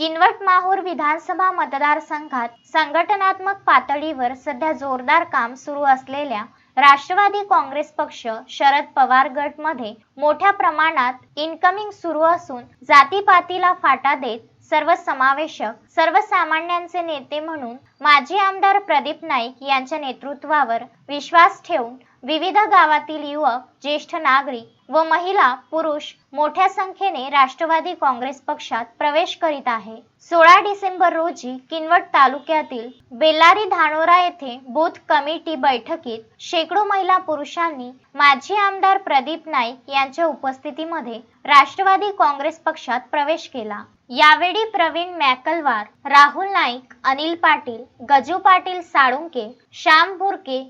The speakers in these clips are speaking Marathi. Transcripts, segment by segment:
किनवट माहूर विधानसभा मतदारसंघात संघटनात्मक पातळीवर सध्या जोरदार काम सुरू असलेल्या राष्ट्रवादी काँग्रेस पक्ष शरद पवार गटमध्ये मोठ्या प्रमाणात इनकमिंग सुरू असून जातीपातीला फाटा देत सर्वसमावेशक सर्वसामान्यांचे नेते म्हणून माजी आमदार प्रदीप नाईक यांच्या नेतृत्वावर विश्वास ठेवून विविध गावातील युवक ज्येष्ठ नागरिक व महिला पुरुष मोठ्या संख्येने राष्ट्रवादी काँग्रेस पक्षात प्रवेश करीत आहे. सोळा डिसेंबर रोजी किनवट तालुक्यातील बेलारी धानोरा येथे बूथ कमिटी बैठकीत शेकडो महिला पुरुषांनी माजी आमदार प्रदीप नाईक यांच्या उपस्थितीमध्ये राष्ट्रवादी काँग्रेस पक्षात प्रवेश केला. यावेळी प्रवीण मॅकलवार राहुल नाईक अनिल पाटील गजू पाटील साळुंके श्याम बुरके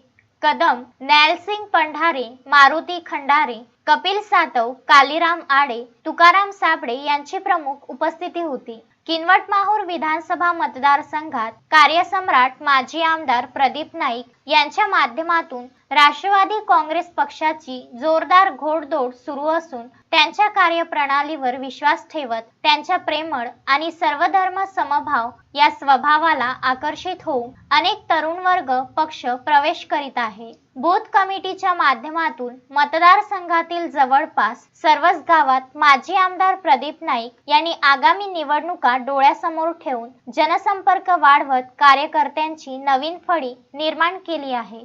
कदम नॅलसिंग पंढारे मारुती खंडारे कपिल सातव कालीराम आडे तुकाराम साबळे यांची प्रमुख उपस्थिती होती. किनवट माहूर विधानसभा मतदारसंघात कार्यसम्राट माजी आमदार प्रदीप नाईक यांच्या माध्यमातून राष्ट्रवादी काँग्रेस पक्षाची जोरदार घोडदौड सुरू असून त्यांच्या कार्यप्रणालीवर विश्वास ठेवत त्यांच्या प्रेमळ आणि सर्वधर्म समभाव या स्वभावाला आकर्षित होऊन अनेक तरुण वर्ग पक्ष प्रवेश करीत आहे. बूथ कमिटीच्या माध्यमातून मतदारसंघातील जवळपास सर्वच गावात माजी आमदार प्रदीप नाईक यांनी आगामी निवडणुका डोळ्यासमोर ठेवून जनसंपर्क वाढवत कार्यकर्त्यांची नवीन फळी निर्माण केली आहे.